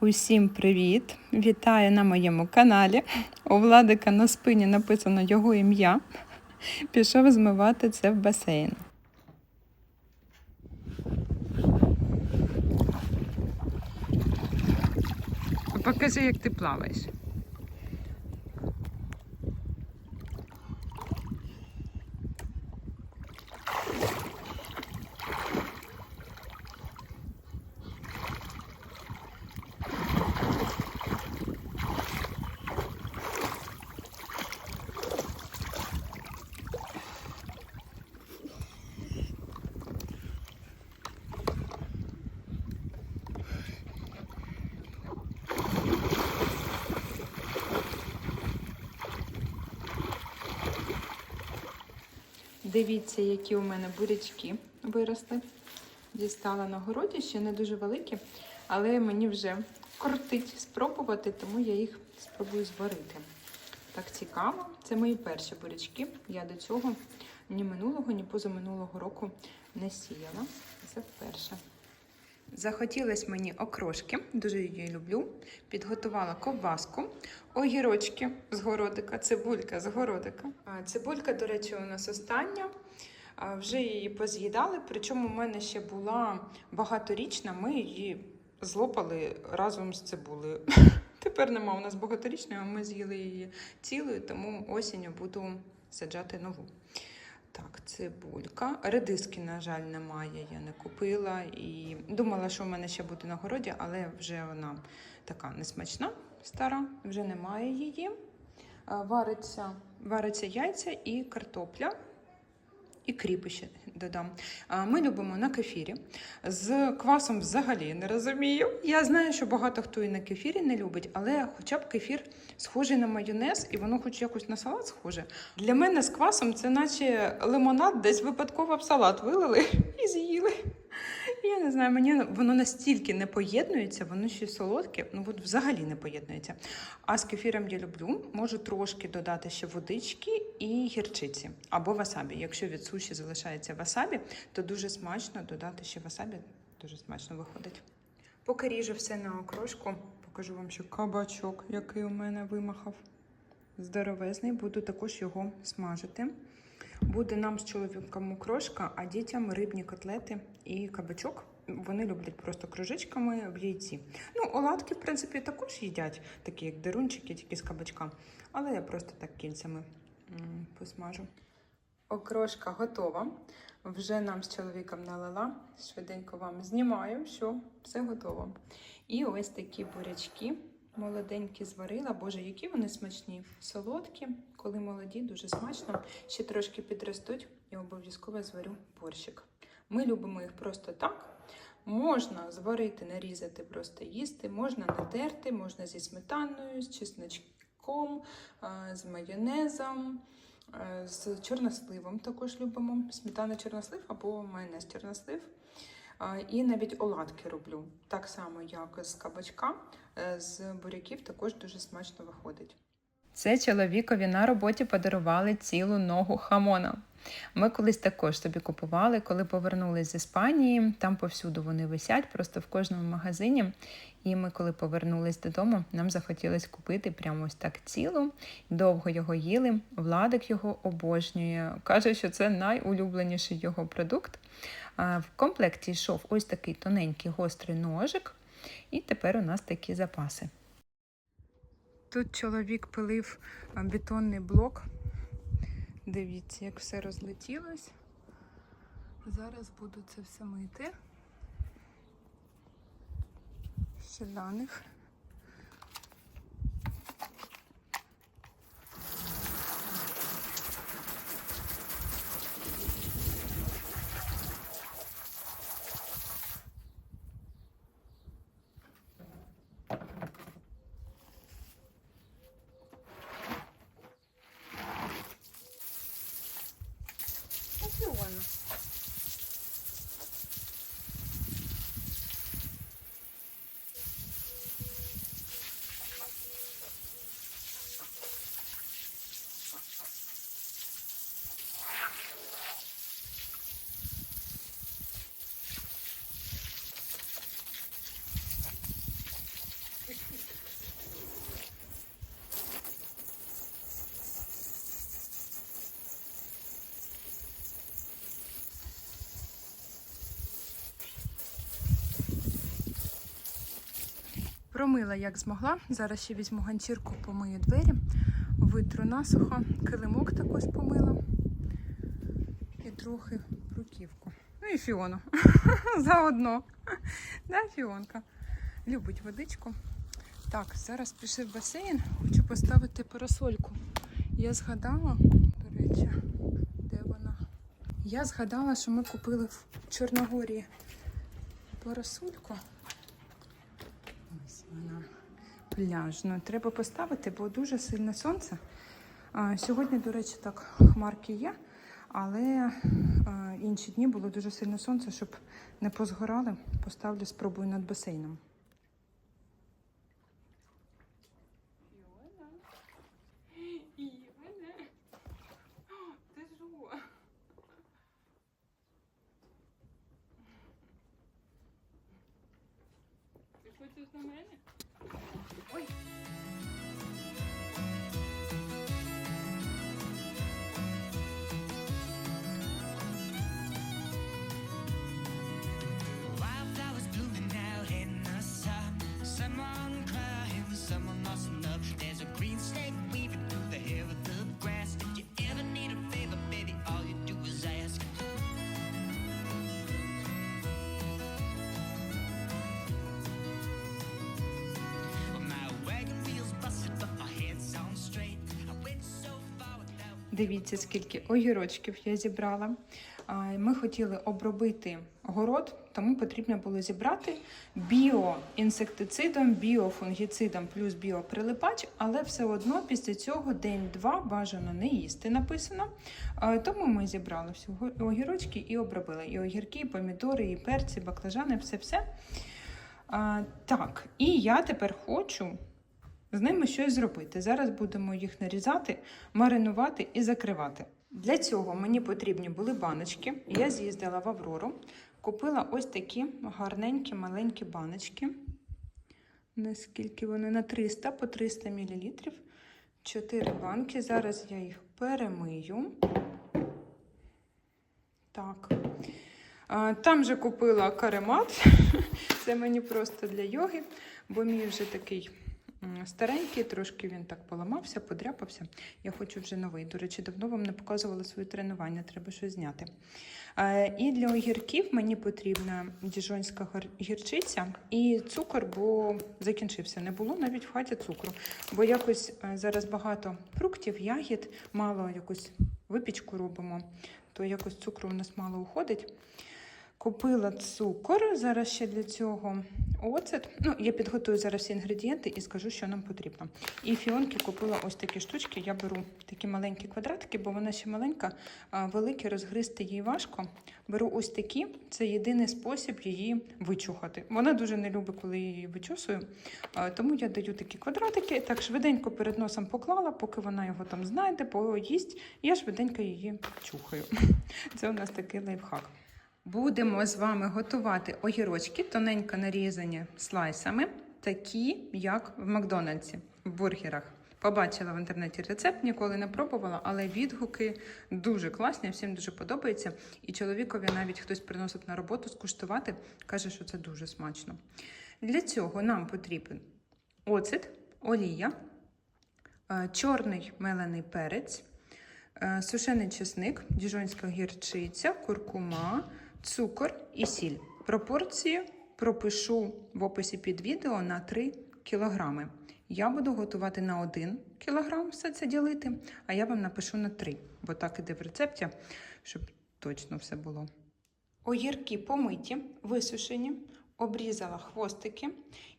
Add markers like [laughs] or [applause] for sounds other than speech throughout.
Усім привіт! Вітаю на моєму каналі. У Владика на спині написано його ім'я. Пішов змивати це в басейн. Покажи, як ти плаваєш. Дивіться, які у мене бурячки виросли. Дістала на городі, ще не дуже великі, але мені вже кортить спробувати, тому я їх спробую зварити. Так цікаво. Це мої перші бурячки. Я до цього ні минулого, ні позаминулого року не сіяла. Це вперше. Захотілось мені окрошки, дуже її люблю. Підготувала ковбаску, огірочки з городика, цибулька з городика. Цибулька, до речі, у нас остання. Вже її поз'їдали, причому у мене ще була багаторічна, ми її злопали разом з цибулею. [laughs] Тепер нема у нас багаторічної, а ми з'їли її цілою, тому осінню буду саджати нову. Так, цибулька. Редиски, на жаль, немає, я не купила. І думала, що в мене ще буде на городі, але вже вона така несмачна, стара, вже немає її. Вариться, вариться яйця і картопля. І кріпи ще додам. Ми любимо на кефірі. З квасом взагалі не розумію. Я знаю, що багато хто і на кефірі не любить, але хоча б кефір схожий на майонез, і воно хоч якось на салат схоже. Для мене з квасом це наче лимонад, десь випадково в салат вилили [laughs] і з'їли. Я не знаю, мені воно настільки не поєднується, воно ще солодке, ну от взагалі не поєднується. А з кефіром я люблю, можу трошки додати ще водички і гірчиці або васабі. Якщо від суші залишається васабі, то дуже смачно додати ще васабі, дуже смачно виходить. Поки ріжу все на окрошку, покажу вам ще кабачок, який у мене вимахав. Здоровезний, буду також його смажити. Буде нам з чоловіком окрошка, а дітям рибні котлети і кабачок. Вони люблять просто кружечками в яйці. Ну, оладки, в принципі, також їдять, такі як дерунчики, тільки з кабачка. Але я просто так кільцями посмажу. Окрошка готова. Вже нам з чоловіком налила. Швиденько вам знімаю, що все готово. І ось такі бурячки. Молоденькі зварила. Боже, які вони смачні. Солодкі, коли молоді, дуже смачно. Ще трошки підростуть і обов'язково зварю борщик. Ми любимо їх просто так. Можна зварити, нарізати, просто їсти, можна натерти, можна зі сметаною, з чесночком, з майонезом, з чорносливом також любимо. Сметана чорнослив або майонез чорнослив. І навіть оладки роблю. Так само, як з кабачка, е, з буряків також дуже смачно виходить. Це чоловікові на роботі подарували цілу ногу хамона. Ми колись також собі купували, коли повернулись з Іспанії. Там повсюду вони висять, просто в кожному магазині. І ми, коли повернулись додому, нам захотілося купити прямо ось так цілу. Довго його їли. Владик його обожнює. Каже, що це найулюбленіший його продукт. В комплекті йшов ось такий тоненький гострий ножик, і тепер у нас такі запаси. Тут чоловік пилив бетонний блок. Дивіться, як все розлетілось. Зараз буду це все мити. Офіона. Промила як змогла. Зараз ще візьму ганчірку, помию двері, витру насухо, килимок також помила. І трохи бруківку. Ну і фіону. [laughs] Заодно. Да, фіонка. Любить водичку. Так, зараз пішли в басейн. Хочу поставити парасольку. Я згадала, до речі, де вона? Я згадала, що ми купили в Чорногорії парасольку. Ось вона пляжна. Треба поставити, бо дуже сильне сонце. Сьогодні, до речі, так хмарки є, але інші дні було дуже сильне сонце, щоб не позгорали. Поставлю, спробую над басейном. Дивіться, скільки огірочків я зібрала. Ми хотіли обробити город, тому потрібно було зібрати біоінсектицидом, біофунгіцидом плюс біоприлипач, але все одно після цього день-два бажано не їсти написано. Тому ми зібрали всі огірочки і обробили. І огірки, і помідори, і перці, баклажани, все-все. Так, і я тепер хочу з ними щось зробити. Зараз будемо їх нарізати, маринувати і закривати. Для цього мені потрібні були баночки. Я з'їздила в Аврору, купила ось такі гарненькі маленькі баночки. Наскільки вони на 300 по 300 мл. Чотири банки. Зараз я їх перемию. Так. Там же купила каремат. [laughs] Це мені просто для йоги, бо мій вже такий старенький, трошки він так поламався, подряпався. Я хочу вже новий. До речі, давно вам не показувала своє тренування, треба щось зняти. Е, І для огірків мені потрібна діжонська гірчиця і цукор, бо закінчився. Не було навіть в хаті цукру. Бо якось е, зараз багато фруктів, ягід, мало якусь випічку робимо, то якось цукру у нас мало уходить. Купила цукор, зараз ще для цього оцет. Ну, я підготую зараз всі інгредієнти і скажу, що нам потрібно. І фіонки купила ось такі штучки. Я беру такі маленькі квадратики, бо вона ще маленька, великі розгризти їй важко. Беру ось такі, це єдиний спосіб її вичухати. Вона дуже не любить, коли її вичосую. а, Тому я даю такі квадратики, так швиденько перед носом поклала, поки вона його там знайде, поїсть. Я швиденько її чухаю. [laughs] Це у нас такий лайфхак. Будемо з вами готувати огірочки, тоненько нарізані слайсами, такі, як в Макдональдсі, в бургерах. Побачила в інтернеті рецепт, ніколи не пробувала, але відгуки дуже класні, всім дуже подобається. І чоловікові навіть хтось приносив на роботу скуштувати, каже, що це дуже смачно. Для цього нам потрібен оцет, олія, е, чорний мелений перець, е, сушений чесник, діжонська гірчиця, куркума, цукор і сіль. Пропорції пропишу в описі під відео на 3 кілограми. Я буду готувати на 1 кілограм все це ділити, а я вам напишу на 3, бо так іде в рецепті, щоб точно все було. Огірки помиті, висушені, обрізала хвостики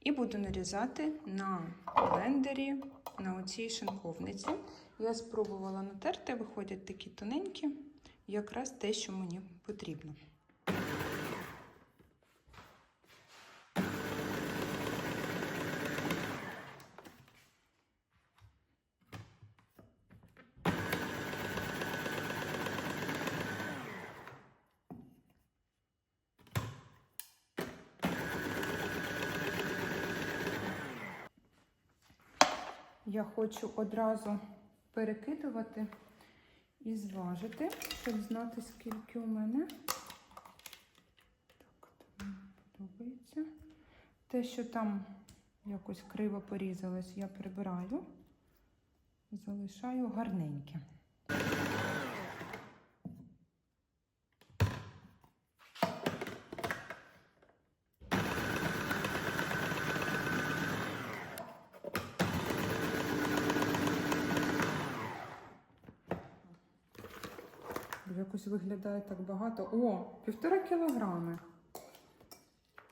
і буду нарізати на блендері на оцій шинковниці. Я спробувала натерти, виходять такі тоненькі, якраз те, що мені потрібно. Я хочу одразу перекидувати і зважити, щоб знати, скільки у мене. Так, мені подобається. Те, що там якось криво порізалось, я прибираю, залишаю гарненьке. Якось виглядає так багато. О, півтора кілограми.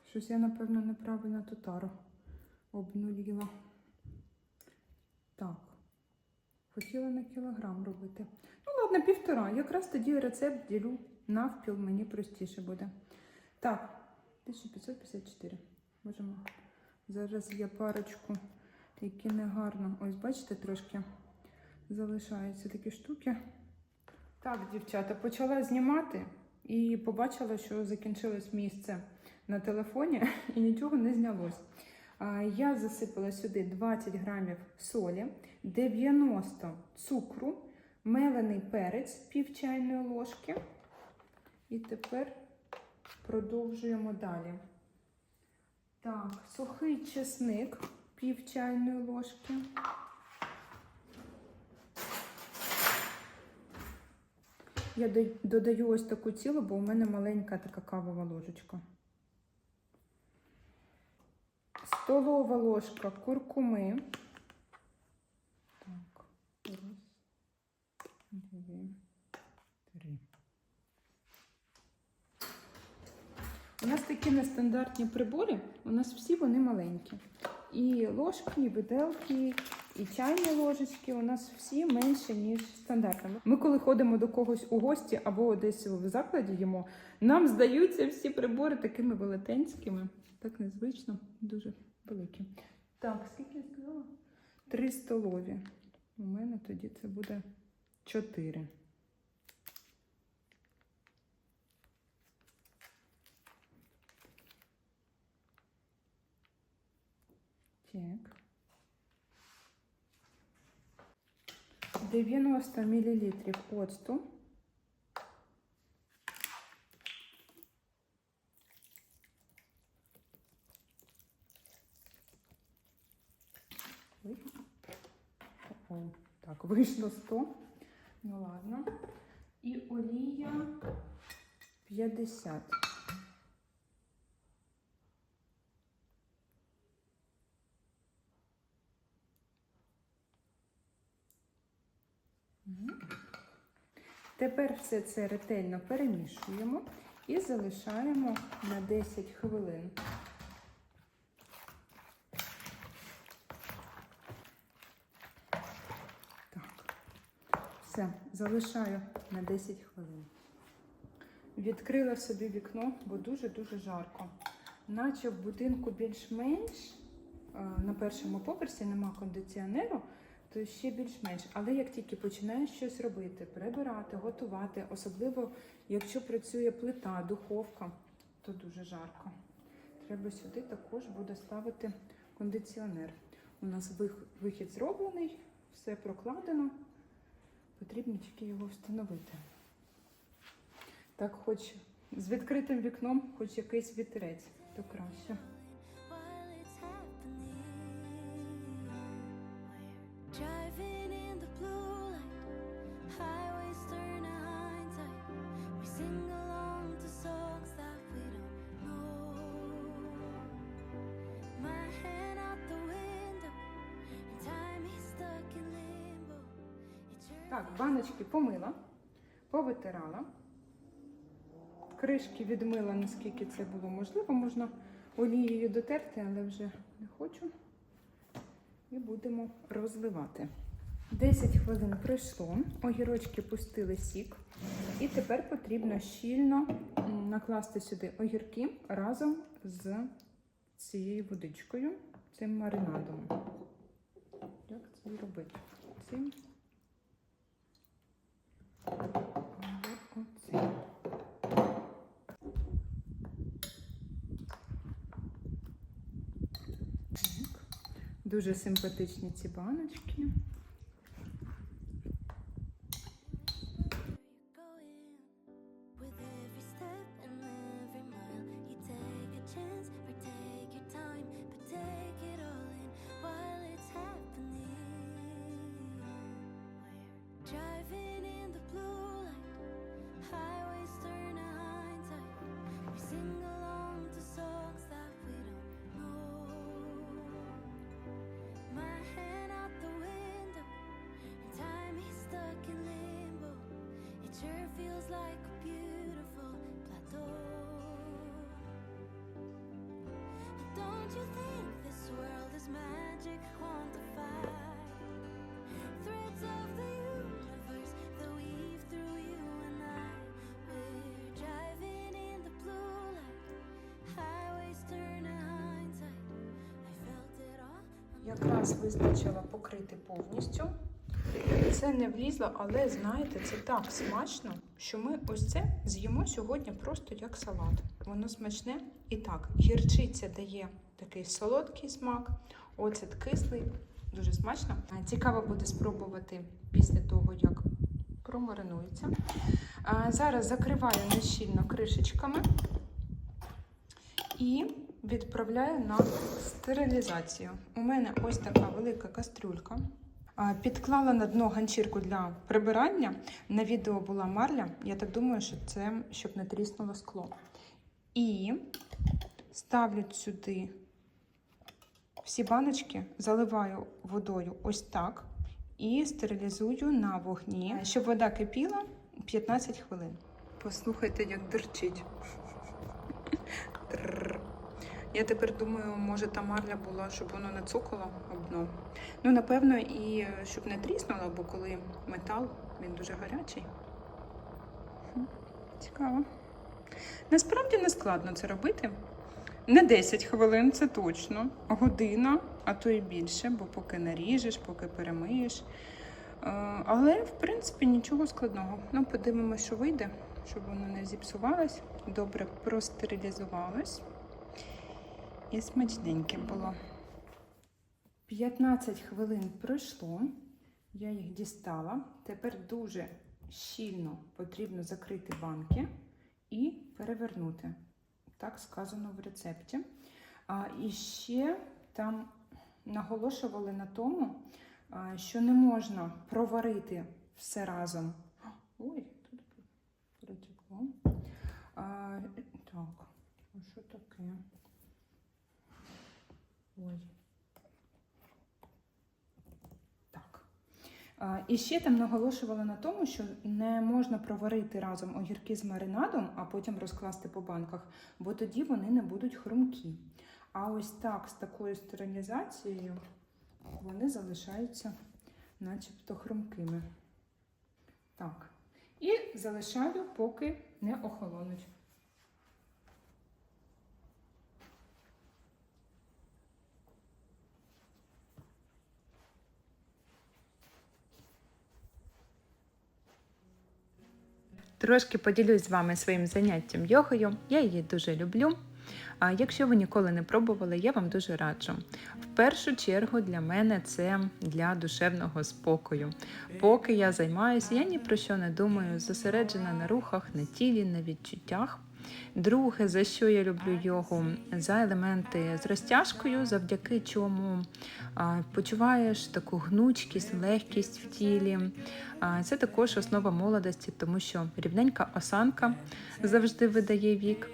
Щось я, напевно, неправильно ту тару обнуліла. Так. Хотіла на кілограм робити. Ну, ладно, півтора. Якраз тоді рецепт ділю навпіл, мені простіше буде. Так, 1554. Можемо. Зараз я парочку, які негарно. Ось, бачите, трошки залишаються такі штуки. Так, дівчата, почала знімати і побачила, що закінчилось місце на телефоні [laughs] і нічого не знялось. Я засипала сюди 20 грамів солі, 90 цукру, мелений перець пів чайної ложки. І тепер продовжуємо далі. Так, сухий чесник пів чайної ложки. Я додаю ось таку цілу, бо у мене маленька така кавова ложечка. Столова ложка куркуми. Так, раз, дві, три. У нас такі нестандартні прибори, у нас всі вони маленькі. І ложки, і виделки, і чайні ложечки у нас всі менше, ніж стандартно. Ми, коли ходимо до когось у гості або десь в закладі їмо, нам здаються всі прибори такими велетенськими. Так незвично, дуже великі. Так, скільки я сказала? Три столові. У мене тоді це буде чотири. Так. 90 мл оцту. Так, вийшло 100. Ну ладно. І олія 50. Тепер все це ретельно перемішуємо і залишаємо на 10 хвилин. Так, все, залишаю на 10 хвилин. Відкрила собі вікно, бо дуже-дуже жарко. Наче в будинку більш-менш, е, на першому поверсі нема кондиціонеру, то ще більш-менш. Але як тільки починаєш щось робити, прибирати, готувати, особливо якщо працює плита, духовка, то дуже жарко. Треба сюди також буде ставити кондиціонер. У нас вихід зроблений, все прокладено. Потрібно тільки його встановити. Так, хоч з відкритим вікном, хоч якийсь вітерець, то краще. Так, баночки помила, повитирала. Кришки відмила, наскільки це було можливо. Можна олією дотерти, але вже не хочу. І будемо розливати. 10 хвилин пройшло, огірочки пустили сік. І тепер потрібно щільно накласти сюди огірки разом з цією водичкою, цим маринадом. Як це робити? Цим. Дуже симпатичні ці баночки. Якраз вистачило покрити повністю. Це не влізло, але знаєте, це так смачно, що ми ось це з'їмо сьогодні просто як салат. Воно смачне і так. Гірчиця дає такий солодкий смак, оцет кислий, дуже смачно. Цікаво буде спробувати після того, як промаринується. Зараз закриваю нещільно кришечками і відправляю на стерилізацію. У мене ось така велика кастрюлька. Підклала на дно ганчірку для прибирання. На відео була марля. Я так думаю, що це щоб не тріснуло скло. І ставлю сюди всі баночки, заливаю водою ось так і стерилізую на вогні, щоб вода кипіла 15 хвилин. Послухайте, як дерчить. [laughs] Я тепер думаю, може та марля була, щоб воно не цокало об. Ну, напевно, і е, щоб не тріснуло, бо коли метал, він дуже гарячий. Цікаво. Насправді не складно це робити. Не 10 хвилин, це точно. Година, а то і більше, бо поки наріжеш, поки перемиєш. Е, Але, в принципі, нічого складного. Ну, подивимося, що вийде, щоб воно не зіпсувалось, добре простерилізувалось і смачненьке було. 15 хвилин пройшло, я їх дістала. Тепер дуже щільно потрібно закрити банки і перевернути. Так сказано в рецепті. А, і ще там наголошували на тому, а, що не можна проварити все разом. Ой, тут протекло. А, так, а що таке? Ой. Так. І ще там наголошували на тому, що не можна проварити разом огірки з маринадом, а потім розкласти по банках, бо тоді вони не будуть хрумкі. А ось так, з такою стерилізацією, вони залишаються начебто хрумкими. Так. І залишаю, поки не охолонуть. Трошки поділюсь з вами своїм заняттям йогою. Я її дуже люблю. А якщо ви ніколи не пробували, я вам дуже раджу. В першу чергу для мене це для душевного спокою. Поки я займаюся, я ні про що не думаю, зосереджена на рухах, на тілі, на відчуттях. Друге, за що я люблю йогу, за елементи з розтяжкою, завдяки чому почуваєш таку гнучкість, легкість в тілі. Це також основа молодості, тому що рівненька осанка завжди видає вік.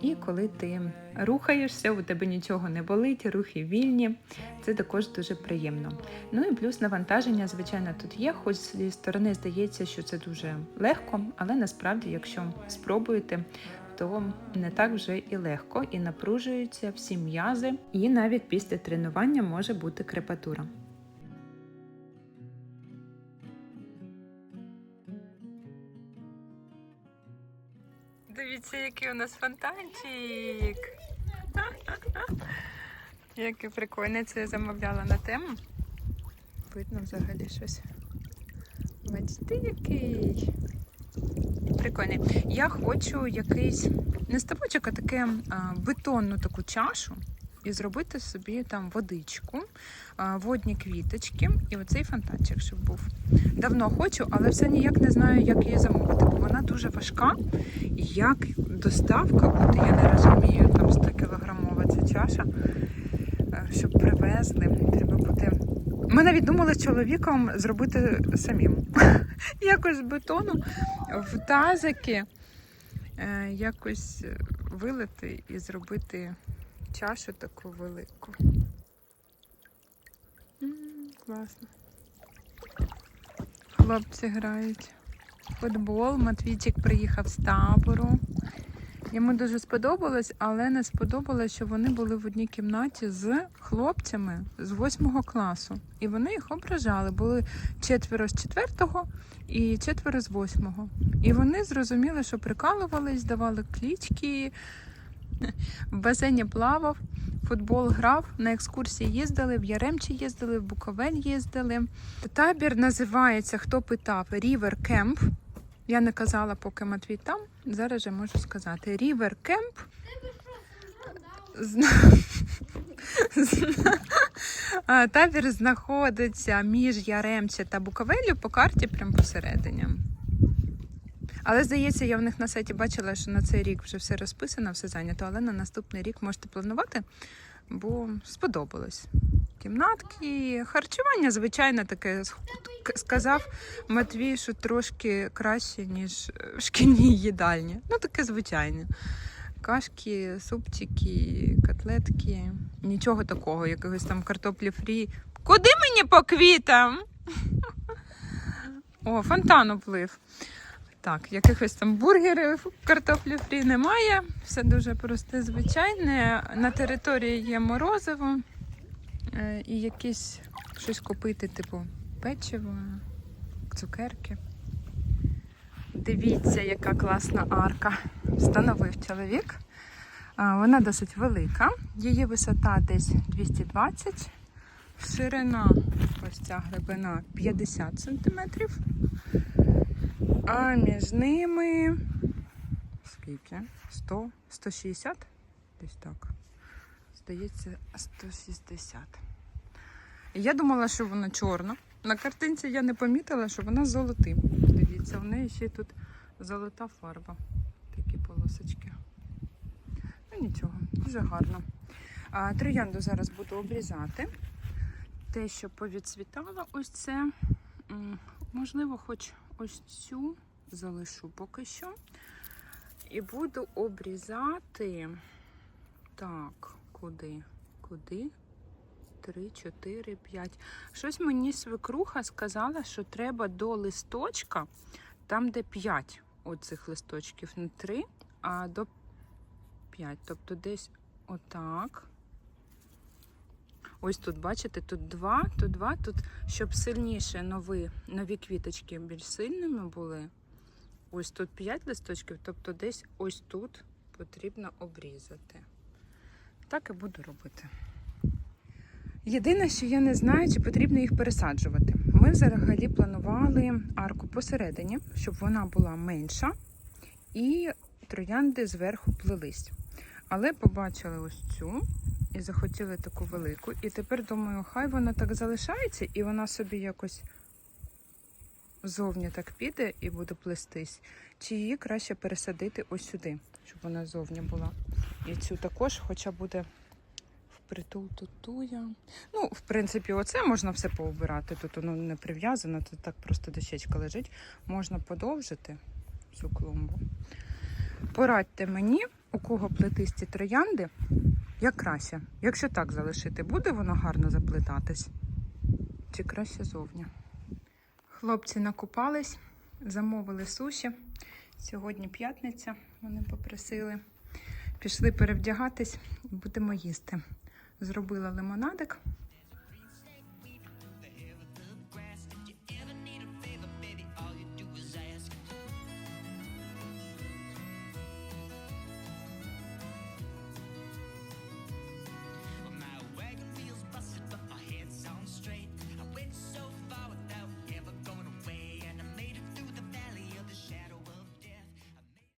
І коли ти рухаєшся, у тебе нічого не болить, рухи вільні, це також дуже приємно. Ну і плюс навантаження, звичайно, тут є, хоч зі сторони здається, що це дуже легко, але насправді, якщо спробуєте, то не так вже і легко, і напружуються всі м'язи, і навіть після тренування може бути крепатура. Дивіться, який у нас фонтанчик. Який прикольний, це я замовляла на тему. Видно взагалі щось. Бачите, який. Прикольний. Я хочу якийсь не ставочок, а таке а, бетонну таку чашу і зробити собі там водичку, водні квіточки і оцей фонтанчик, щоб був. Давно хочу, але все ніяк не знаю, як її замовити, бо вона дуже важка. Як доставка буде, я не розумію, там 100 кілограмова ця чаша, е, щоб привезли. Треба буде. Ми навіть думали з чоловіком зробити самим. [laughs] Якось з бетону в тазики е, якось е, вилити і зробити чашу таку велику. Класно. Хлопці грають. Футбол. Матвійчик приїхав з табору. Йому дуже сподобалось, але не сподобалось, що вони були в одній кімнаті з хлопцями з восьмого класу. І вони їх ображали. Були четверо з четвертого і четверо з восьмого. І вони зрозуміли, що прикалувались, давали клічки, в басейні плавав. футбол грав, на екскурсії їздили, в Яремчі їздили, в Буковель їздили. Табір називається, хто питав, River Camp. Я не казала, поки Матвій там. Зараз же можу сказати. River Camp. Табір знаходиться між Яремче та Буковелью по карті прямо посередині. Але здається, я в них на сайті бачила, що на цей рік вже все розписано, все зайнято, але на наступний рік можете планувати, бо сподобалось. Кімнатки, харчування, звичайно, таке сказав Матвій, що трошки краще, ніж в шкільній їдальні. Ну, таке звичайне. Кашки, супчики, котлетки. Нічого такого, якогось там картоплі фрі. Куди мені по квітам? [laughs] О, фонтан уплив. Так, якихось там бургерів, картоплі фрі немає. Все дуже просте, звичайне. На території є морозиво е, і якісь щось купити, типу печиво, цукерки. Дивіться, яка класна арка. Встановив чоловік. Вона досить велика. Її висота десь 220, ширина, ось ця глибина 50 сантиметрів. А між ними скільки? 100, 160? Десь так. Здається, 160. Я думала, що вона чорна. На картинці я не помітила, що вона золотим. Дивіться, в неї ще тут золота фарба. Такі полосочки. Ну нічого, дуже гарно. А, троянду зараз буду обрізати. Те, що повідцвітало, ось це. Можливо, хоч ось цю залишу поки що. І буду обрізати. Так, куди? Куди? 3, 4, 5. Щось мені свекруха сказала, що треба до листочка, там, де 5 оцих листочків, не 3, а до 5. Тобто десь отак. Ось тут, бачите, тут 2, тут 2, тут, щоб сильніше нові, нові квіточки більш сильними були. Ось тут 5 листочків, тобто десь ось тут потрібно обрізати. Так і буду робити. Єдине, що я не знаю, чи потрібно їх пересаджувати. Ми взагалі планували арку посередині, щоб вона була менша, і троянди зверху плелись. Але побачили ось цю і захотіли таку велику. І тепер думаю, хай вона так залишається, і вона собі якось зовні так піде і буде плестись. Чи її краще пересадити ось сюди, щоб вона зовні була. І цю також, хоча буде впритул тут туя. Ну, в принципі, оце можна все поубирати. Тут воно не прив'язано, тут так просто дощечка лежить. Можна подовжити цю клумбу. Порадьте мені, у кого плетисті троянди, як краще. Якщо так залишити, буде воно гарно заплетатись? Чи краще зовні? Хлопці накупались, замовили суші. Сьогодні п'ятниця, вони попросили. Пішли перевдягатись і будемо їсти. Зробила лимонадик